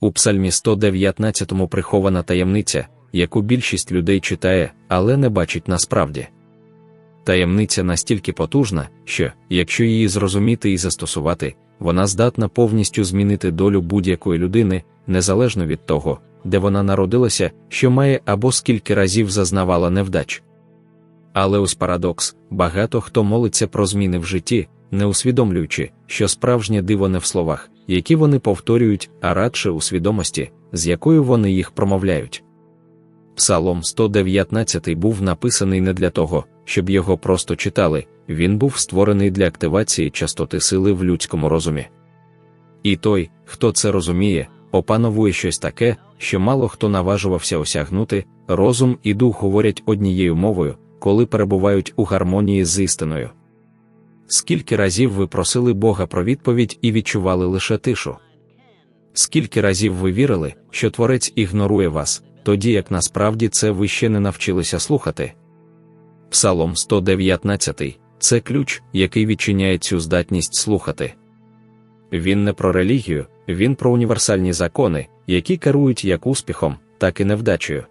У Псальмі 119 прихована таємниця, яку більшість людей читає, але не бачить насправді. Таємниця настільки потужна, що, якщо її зрозуміти і застосувати, вона здатна повністю змінити долю будь-якої людини, незалежно від того, де вона народилася, що має або скільки разів зазнавала невдач. Але ось парадокс: багато хто молиться про зміни в житті, не усвідомлюючи, що справжнє диво не в словах, які вони повторюють, а радше у свідомості, з якою вони їх промовляють. Псалом 119 був написаний не для того, щоб його просто читали, він був створений для активації частоти сили в людському розумі. І той, хто це розуміє, опановує щось таке, що мало хто наважувався осягнути, розум і дух говорять однією мовою, коли перебувають у гармонії з істиною. Скільки разів ви просили Бога про відповідь і відчували лише тишу? Скільки разів ви вірили, що Творець ігнорує вас, тоді як насправді це ви ще не навчилися слухати? Псалом 119 це ключ, який відчиняє цю здатність слухати. Він не про релігію, він про універсальні закони, які керують як успіхом, так і невдачею.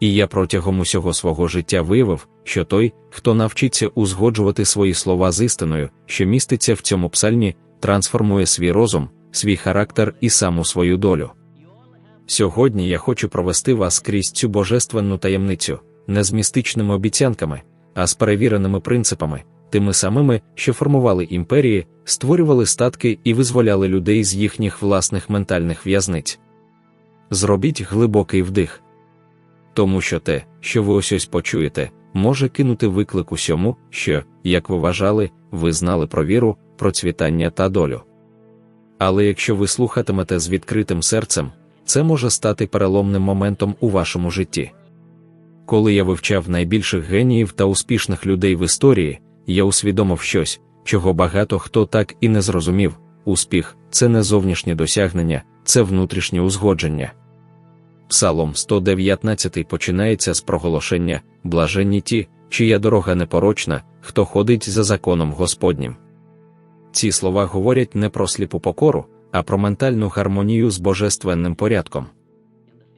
І я протягом усього свого життя виявив, що той, хто навчиться узгоджувати свої слова з істиною, що міститься в цьому псальмі, трансформує свій розум, свій характер і саму свою долю. Сьогодні я хочу провести вас крізь цю божественну таємницю, не з містичними обіцянками, а з перевіреними принципами, тими самими, що формували імперії, створювали статки і визволяли людей з їхніх власних ментальних в'язниць. Зробіть глибокий вдих. Тому що те, що ви ось ось почуєте, може кинути виклик усьому, що, як ви вважали, ви знали про віру, процвітання та долю. Але якщо ви слухатимете з відкритим серцем, це може стати переломним моментом у вашому житті. Коли я вивчав найбільших геніїв та успішних людей в історії, я усвідомив щось, чого багато хто так і не зрозумів успіх це не зовнішнє досягнення, це внутрішнє узгодження. Псалом 119 починається з проголошення блаженні ті, чия дорога непорочна, хто ходить за законом Господнім. Ці слова говорять не про сліпу покору, а про ментальну гармонію з божественним порядком.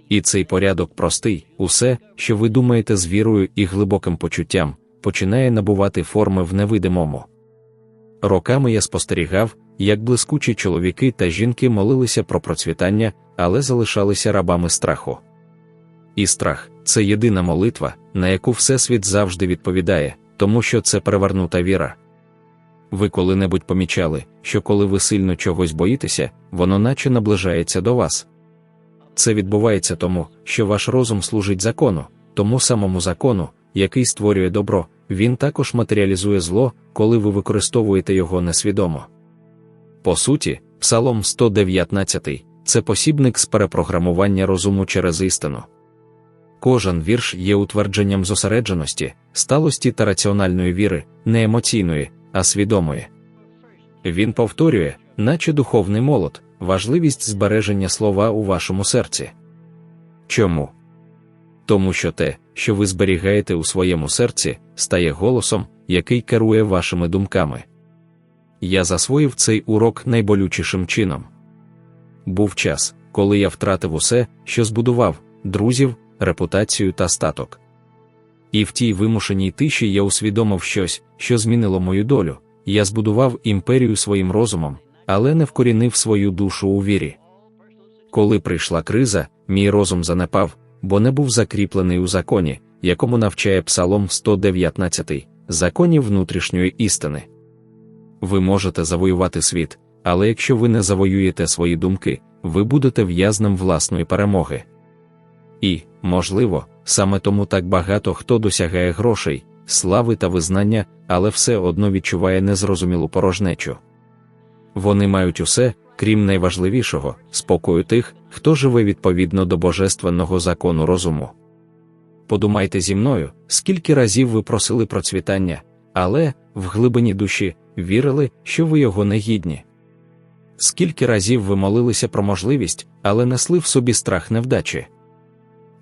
І цей порядок простий, усе, що ви думаєте з вірою і глибоким почуттям, починає набувати форми в невидимому. Роками я спостерігав, як блискучі чоловіки та жінки молилися про процвітання, але залишалися рабами страху. І страх це єдина молитва, на яку Всесвіт завжди відповідає, тому що це перевернута віра. Ви коли-небудь помічали, що коли ви сильно чогось боїтеся, воно наче наближається до вас. Це відбувається тому, що ваш розум служить закону, тому самому закону, який створює добро, він також матеріалізує зло, коли ви використовуєте його несвідомо. По суті, Псалом 119 це посібник з перепрограмування розуму через істину. Кожен вірш є утвердженням зосередженості, сталості та раціональної віри, не емоційної, а свідомої. Він повторює, наче духовний молот, важливість збереження слова у вашому серці. Чому? Тому що те, що ви зберігаєте у своєму серці, стає голосом, який керує вашими думками. Я засвоїв цей урок найболючішим чином. Був час, коли я втратив усе, що збудував, друзів, репутацію та статок. І в тій вимушеній тиші я усвідомив щось, що змінило мою долю. Я збудував імперію своїм розумом, але не вкорінив свою душу у вірі. Коли прийшла криза, мій розум занепав, бо не був закріплений у законі, якому навчає Псалом 119, законі внутрішньої істини. Ви можете завоювати світ, але якщо ви не завоюєте свої думки, ви будете в'язнем власної перемоги. І, можливо, саме тому так багато хто досягає грошей, слави та визнання, але все одно відчуває незрозумілу порожнечу. Вони мають усе, крім найважливішого, спокою тих, хто живе відповідно до божественного закону розуму. Подумайте зі мною, скільки разів ви просили процвітання, але, в глибині душі, вірили, що ви його не гідні. Скільки разів ви молилися про можливість, але несли в собі страх невдачі.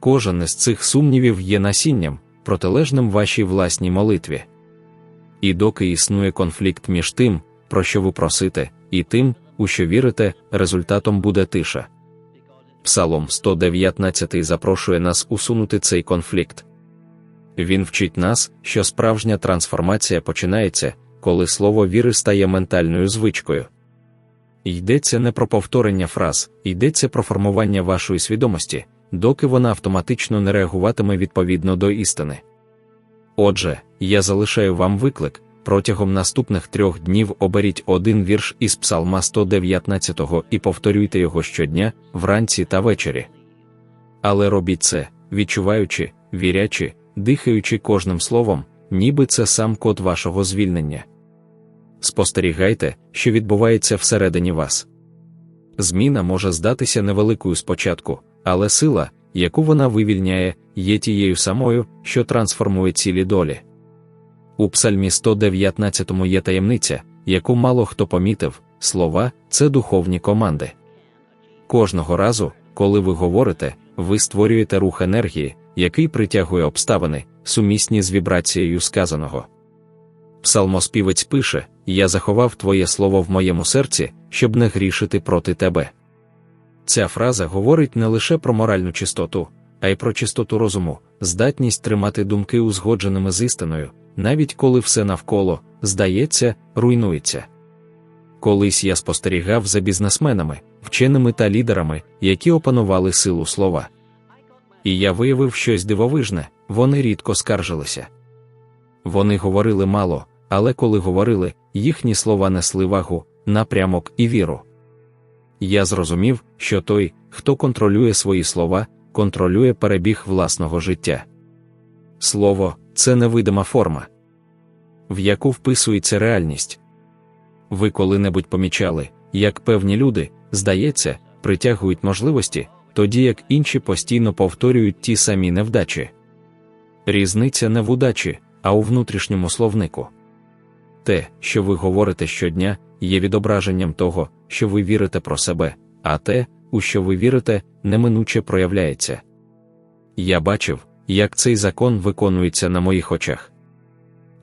Кожен із цих сумнівів є насінням, протилежним вашій власній молитві. І доки існує конфлікт між тим, про що ви просите, і тим, у що вірите, результатом буде тиша. Псалом 119 запрошує нас усунути цей конфлікт. Він вчить нас, що справжня трансформація починається, коли слово віри стає ментальною звичкою. Йдеться не про повторення фраз, йдеться про формування вашої свідомості, доки вона автоматично не реагуватиме відповідно до істини. Отже, я залишаю вам виклик протягом наступних трьох днів оберіть один вірш із Псалма 119 і повторюйте його щодня, вранці та ввечері. Але робіть це, відчуваючи, вірячи, дихаючи кожним словом, ніби це сам код вашого звільнення. Спостерігайте, що відбувається всередині вас. Зміна може здатися невеликою спочатку, але сила, яку вона вивільняє, є тією самою, що трансформує цілі долі. У Псальмі 119 є таємниця, яку мало хто помітив, слова це духовні команди. Кожного разу, коли ви говорите, ви створюєте рух енергії, який притягує обставини, сумісні з вібрацією сказаного. Псалмоспівець пише: Я заховав Твоє слово в моєму серці, щоб не грішити проти тебе. Ця фраза говорить не лише про моральну чистоту, а й про чистоту розуму, здатність тримати думки узгодженими з істиною, навіть коли все навколо, здається, руйнується. Колись я спостерігав за бізнесменами, вченими та лідерами, які опанували силу слова. І я виявив щось дивовижне, вони рідко скаржилися. Вони говорили мало, але коли говорили, їхні слова несли вагу, напрямок і віру. Я зрозумів, що той, хто контролює свої слова, контролює перебіг власного життя. Слово це невидима форма, в яку вписується реальність. Ви коли-небудь помічали, як певні люди, здається, притягують можливості, тоді як інші постійно повторюють ті самі невдачі. Різниця не в удачі, а у внутрішньому словнику. Те, що ви говорите щодня, є відображенням того, що ви вірите про себе, а те, у що ви вірите, неминуче проявляється. Я бачив, як цей закон виконується на моїх очах.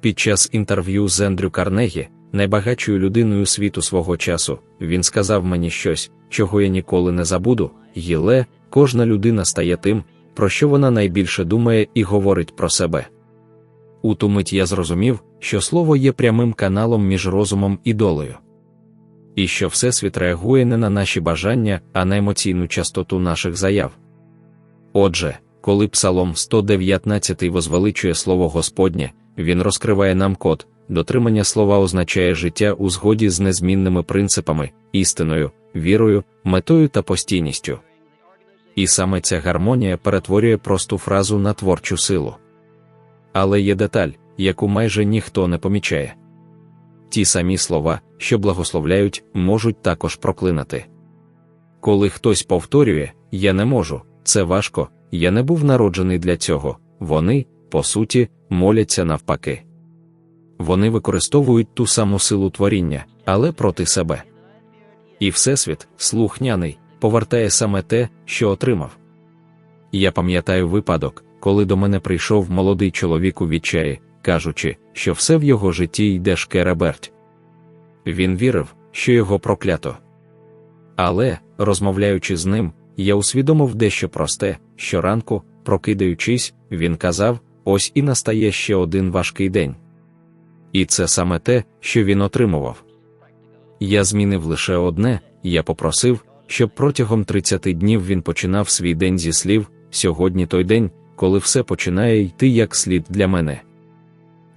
Під час інтерв'ю з Ендрю Карнегі, найбагатшою людиною світу свого часу, він сказав мені щось, чого я ніколи не забуду, Гіле, кожна людина стає тим, про що вона найбільше думає і говорить про себе. У ту мить я зрозумів, що слово є прямим каналом між розумом і долею. І що Всесвіт реагує не на наші бажання, а на емоційну частоту наших заяв. Отже, коли Псалом 119 возвеличує слово Господнє, він розкриває нам код, дотримання слова означає життя у згоді з незмінними принципами, істиною, вірою, метою та постійністю. І саме ця гармонія перетворює просту фразу на творчу силу. Але є деталь, яку майже ніхто не помічає. Ті самі слова, що благословляють, можуть також проклинати. Коли хтось повторює, я не можу, це важко, я не був народжений для цього, вони, по суті, моляться навпаки. Вони використовують ту саму силу творіння, але проти себе. І Всесвіт, слухняний, повертає саме те, що отримав. Я пам'ятаю випадок, коли до мене прийшов молодий чоловік у відчаї, кажучи, що все в його житті йде шкереберть. Він вірив, що його проклято. Але, розмовляючи з ним, я усвідомив дещо просте, щоранку, прокидаючись, він казав: ось і настає ще один важкий день. І це саме те, що він отримував. Я змінив лише одне, я попросив, щоб протягом 30 днів він починав свій день зі слів сьогодні той день, коли все починає йти як слід для мене.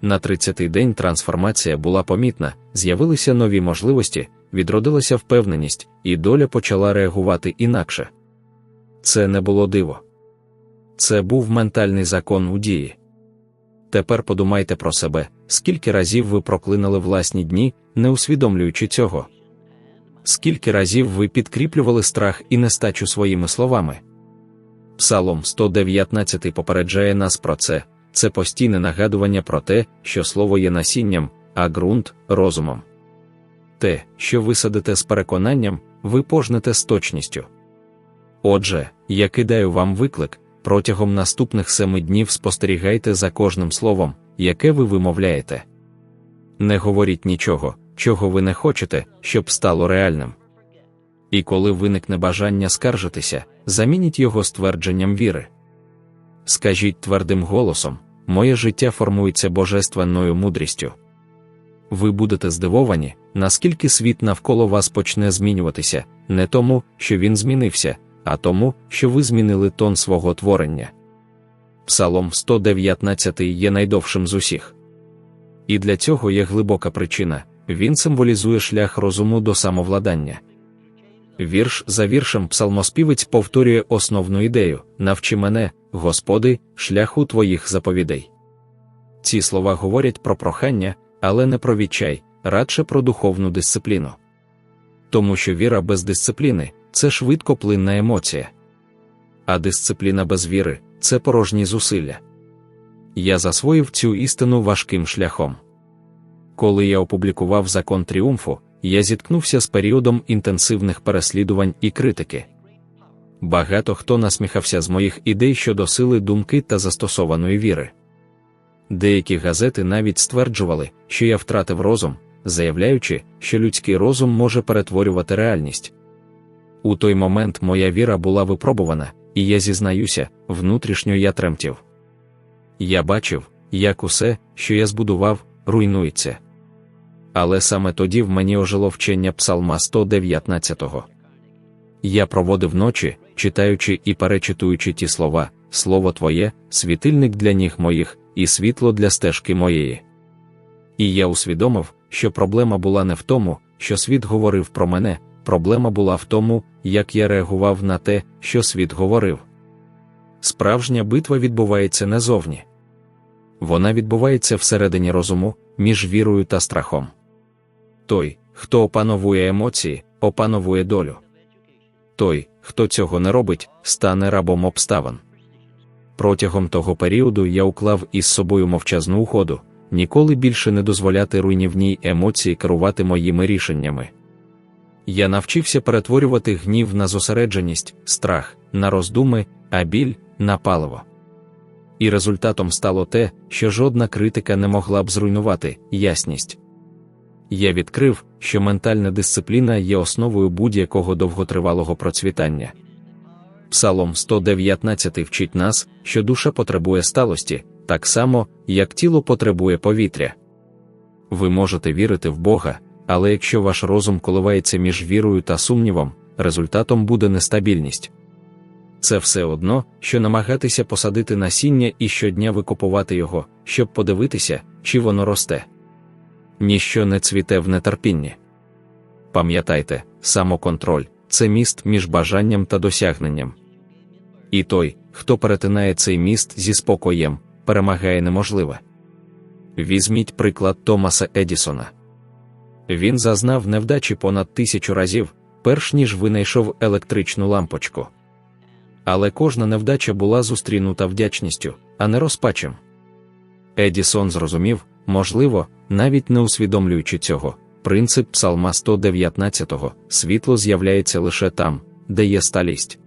На 30-й день трансформація була помітна, з'явилися нові можливості, відродилася впевненість, і доля почала реагувати інакше. Це не було диво. Це був ментальний закон у дії. Тепер подумайте про себе, скільки разів ви проклинали власні дні, не усвідомлюючи цього. Скільки разів ви підкріплювали страх і нестачу своїми словами. Псалом 119 попереджає нас про це, це постійне нагадування про те, що слово є насінням, а ґрунт розумом. Те, що ви садите з переконанням, ви пожнете з точністю. Отже, я кидаю вам виклик, протягом наступних семи днів спостерігайте за кожним словом, яке ви вимовляєте. Не говоріть нічого, чого ви не хочете, щоб стало реальним. І коли виникне бажання скаржитися, замініть його ствердженням віри. Скажіть твердим голосом: моє життя формується божественною мудрістю. Ви будете здивовані, наскільки світ навколо вас почне змінюватися, не тому, що він змінився, а тому, що ви змінили тон свого творення. Псалом 119 є найдовшим з усіх. І для цього є глибока причина він символізує шлях розуму до самовладання. Вірш за віршем псалмоспівець повторює основну ідею навчи мене, Господи, шляху твоїх заповідей. Ці слова говорять про прохання, але не про відчай, радше про духовну дисципліну. Тому що віра без дисципліни це швидкоплинна емоція. А дисципліна без віри це порожні зусилля. Я засвоїв цю істину важким шляхом. Коли я опублікував закон тріумфу, я зіткнувся з періодом інтенсивних переслідувань і критики. Багато хто насміхався з моїх ідей щодо сили думки та застосованої віри. Деякі газети навіть стверджували, що я втратив розум, заявляючи, що людський розум може перетворювати реальність. У той момент моя віра була випробувана, і я зізнаюся, внутрішньо я тремтів. Я бачив, як усе, що я збудував, руйнується. Але саме тоді в мені ожило вчення Псалма 119-го. Я проводив ночі, читаючи і перечитуючи ті слова, Слово Твоє, світильник для ніг моїх, і світло для стежки моєї. І я усвідомив, що проблема була не в тому, що світ говорив про мене, проблема була в тому, як я реагував на те, що світ говорив. Справжня битва відбувається не зовні. Вона відбувається всередині розуму, між вірою та страхом. Той, хто опановує емоції, опановує долю. Той, хто цього не робить, стане рабом обставин. Протягом того періоду я уклав із собою мовчазну уходу, ніколи більше не дозволяти руйнівній емоції керувати моїми рішеннями. Я навчився перетворювати гнів на зосередженість, страх, на роздуми, а біль на паливо. І результатом стало те, що жодна критика не могла б зруйнувати ясність. Я відкрив, що ментальна дисципліна є основою будь-якого довготривалого процвітання. Псалом 119 вчить нас, що душа потребує сталості, так само, як тіло потребує повітря. Ви можете вірити в Бога, але якщо ваш розум коливається між вірою та сумнівом, результатом буде нестабільність. Це все одно, що намагатися посадити насіння і щодня викопувати його, щоб подивитися, чи воно росте. Ніщо не цвіте в нетерпінні. Пам'ятайте, самоконтроль це міст між бажанням та досягненням. І той, хто перетинає цей міст зі спокоєм, перемагає неможливе. Візьміть приклад Томаса Едісона. Він зазнав невдачі понад тисячу разів, перш ніж винайшов електричну лампочку. Але кожна невдача була зустрінута вдячністю, а не розпачем. Едісон зрозумів, можливо, навіть не усвідомлюючи цього, принцип Псалма 119 світло з'являється лише там, де є сталість.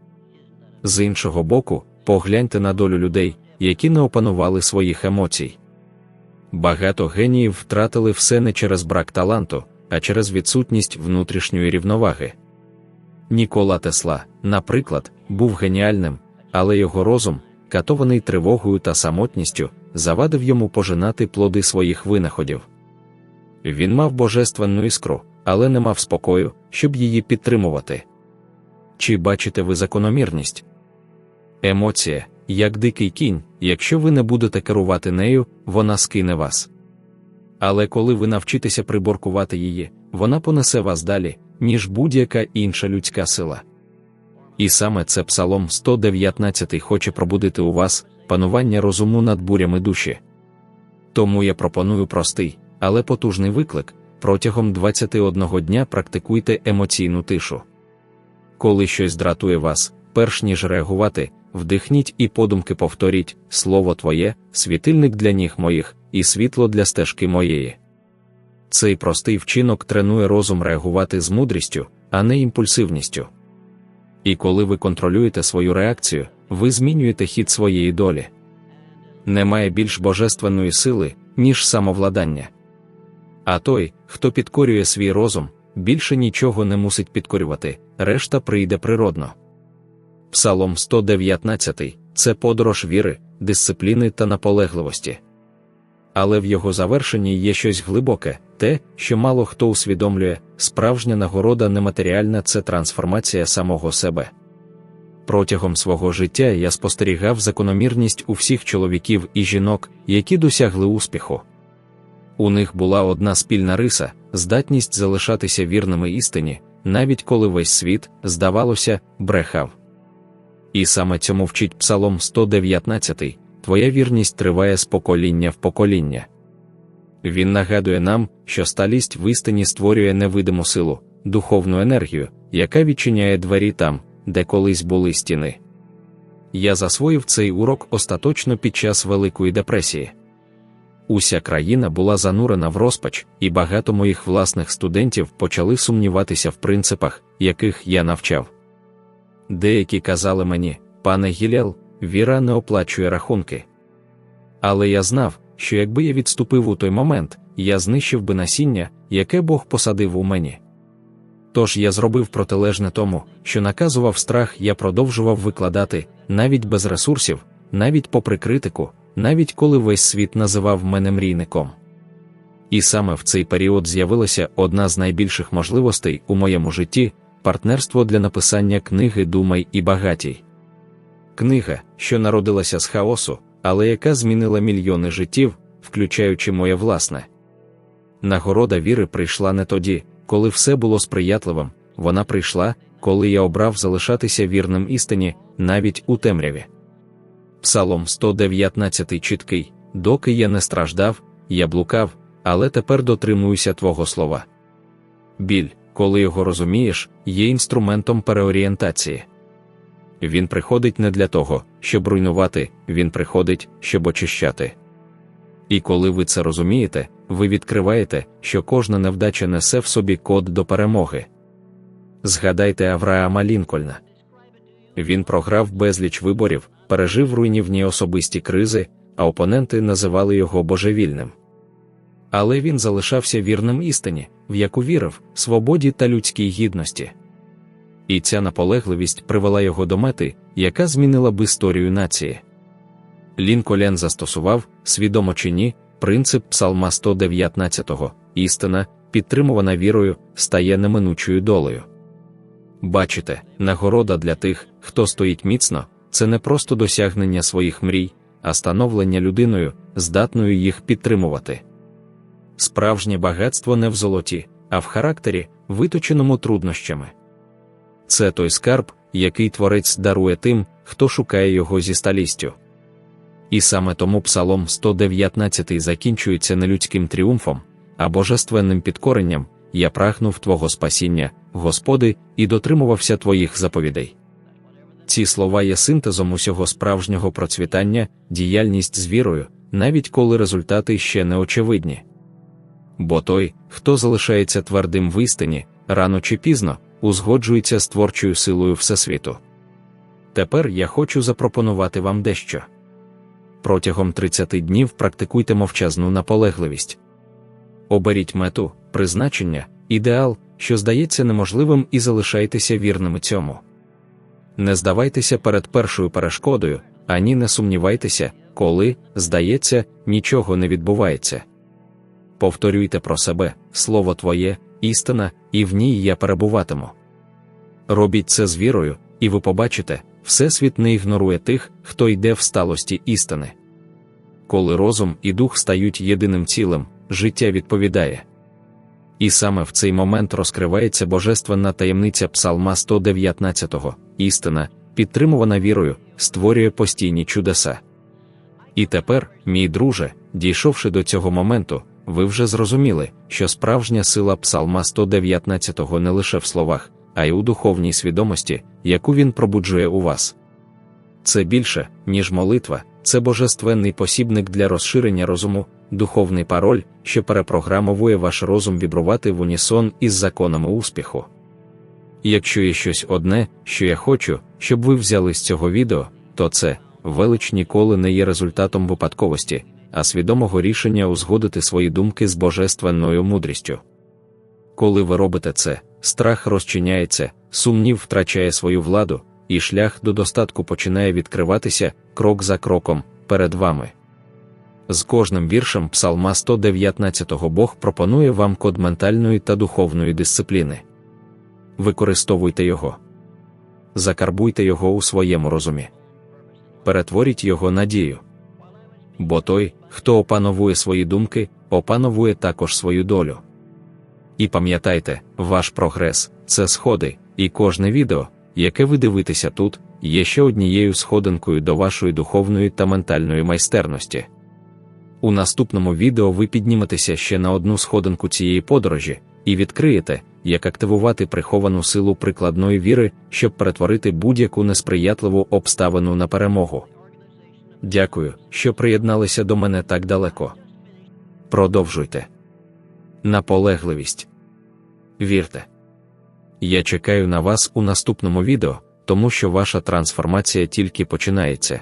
З іншого боку, погляньте на долю людей, які не опанували своїх емоцій. Багато геніїв втратили все не через брак таланту, а через відсутність внутрішньої рівноваги. Нікола Тесла, наприклад, був геніальним, але його розум, катований тривогою та самотністю, завадив йому пожинати плоди своїх винаходів. Він мав божественну іскру, але не мав спокою, щоб її підтримувати. Чи бачите ви закономірність? Емоція, як дикий кінь, якщо ви не будете керувати нею, вона скине вас. Але коли ви навчитеся приборкувати її, вона понесе вас далі, ніж будь-яка інша людська сила. І саме це Псалом 119 хоче пробудити у вас панування розуму над бурями душі. Тому я пропоную простий, але потужний виклик протягом 21 дня практикуйте емоційну тишу. Коли щось дратує вас, перш ніж реагувати, вдихніть і подумки повторіть Слово Твоє, світильник для ніг моїх, і світло для стежки моєї. Цей простий вчинок тренує розум реагувати з мудрістю, а не імпульсивністю. І коли ви контролюєте свою реакцію, ви змінюєте хід своєї долі. Немає більш божественної сили, ніж самовладання. А той, хто підкорює свій розум, більше нічого не мусить підкорювати, решта прийде природно. Псалом 119 це подорож віри, дисципліни та наполегливості. Але в його завершенні є щось глибоке, те, що мало хто усвідомлює, справжня нагорода нематеріальна це трансформація самого себе. Протягом свого життя я спостерігав закономірність у всіх чоловіків і жінок, які досягли успіху. У них була одна спільна риса здатність залишатися вірними істині, навіть коли весь світ, здавалося, брехав. І саме цьому вчить Псалом 119 Твоя вірність триває з покоління в покоління. Він нагадує нам, що сталість в істині створює невидиму силу, духовну енергію, яка відчиняє двері там, де колись були стіни. Я засвоїв цей урок остаточно під час Великої депресії. Уся країна була занурена в розпач, і багато моїх власних студентів почали сумніватися в принципах, яких я навчав. Деякі казали мені, пане Гілел, віра не оплачує рахунки. Але я знав, що якби я відступив у той момент, я знищив би насіння, яке Бог посадив у мені. Тож я зробив протилежне тому, що наказував страх, я продовжував викладати, навіть без ресурсів, навіть попри критику, навіть коли весь світ називав мене мрійником. І саме в цей період з'явилася одна з найбільших можливостей у моєму житті партнерство для написання книги Думай і багатій. Книга, що народилася з хаосу, але яка змінила мільйони життів, включаючи моє власне. Нагорода віри прийшла не тоді, коли все було сприятливим, вона прийшла, коли я обрав залишатися вірним істині, навіть у темряві. Псалом 119 чіткий, доки я не страждав, я блукав, але тепер дотримуюся Твого слова. Біль, коли його розумієш, є інструментом переорієнтації. Він приходить не для того, щоб руйнувати, він приходить, щоб очищати. І коли ви це розумієте, ви відкриваєте, що кожна невдача несе в собі код до перемоги. Згадайте Авраама Лінкольна. Він програв безліч виборів, пережив руйнівні особисті кризи, а опоненти називали його божевільним. Але він залишався вірним істині, в яку вірив, свободі та людській гідності. І ця наполегливість привела його до мети, яка змінила б історію нації. Лінколян застосував, свідомо чи ні, принцип Псалма 119 істина, підтримувана вірою, стає неминучою долею. Бачите, нагорода для тих, хто стоїть міцно, це не просто досягнення своїх мрій, а становлення людиною, здатною їх підтримувати. Справжнє багатство не в золоті, а в характері, виточеному труднощами. Це той скарб, який творець дарує тим, хто шукає його зі сталістю. І саме тому Псалом 119 закінчується не людським тріумфом, а божественним підкоренням я прагнув Твого спасіння, Господи, і дотримувався Твоїх заповідей. Ці слова є синтезом усього справжнього процвітання, діяльність з вірою, навіть коли результати ще не очевидні. Бо той, хто залишається твердим в істині, рано чи пізно, узгоджується з творчою силою Всесвіту. Тепер я хочу запропонувати вам дещо. Протягом 30 днів практикуйте мовчазну наполегливість. Оберіть мету, призначення, ідеал, що здається неможливим, і залишайтеся вірними цьому. Не здавайтеся перед першою перешкодою, ані не сумнівайтеся, коли, здається, нічого не відбувається. Повторюйте про себе, слово Твоє, істина, і в ній я перебуватиму. Робіть це з вірою, і ви побачите, Всесвіт не ігнорує тих, хто йде в сталості істини. Коли розум і дух стають єдиним цілим, життя відповідає. І саме в цей момент розкривається божественна таємниця Псалма 119 істина, підтримувана вірою, створює постійні чудеса. І тепер, мій друже, дійшовши до цього моменту, ви вже зрозуміли, що справжня сила Псалма 119 не лише в словах, а й у духовній свідомості, яку він пробуджує у вас. Це більше, ніж молитва, це божественний посібник для розширення розуму, духовний пароль, що перепрограмовує ваш розум вібрувати в унісон із законами успіху. Якщо є щось одне, що я хочу, щоб ви взяли з цього відео, то це велич ніколи не є результатом випадковості, а свідомого рішення узгодити свої думки з божественною мудрістю. Коли ви робите це, страх розчиняється, сумнів втрачає свою владу, і шлях до достатку починає відкриватися крок за кроком перед вами. З кожним віршем Псалма 119 Бог пропонує вам код ментальної та духовної дисципліни. Використовуйте його, закарбуйте його у своєму розумі, перетворіть його на дію. Бо той, хто опановує свої думки, опановує також свою долю. І пам'ятайте, ваш прогрес це сходи, і кожне відео, яке ви дивитеся тут, є ще однією сходинкою до вашої духовної та ментальної майстерності. У наступному відео ви підніметеся ще на одну сходинку цієї подорожі і відкриєте, як активувати приховану силу прикладної віри, щоб перетворити будь-яку несприятливу обставину на перемогу. Дякую, що приєдналися до мене так далеко. Продовжуйте. Наполегливість. Вірте. Я чекаю на вас у наступному відео, тому що ваша трансформація тільки починається.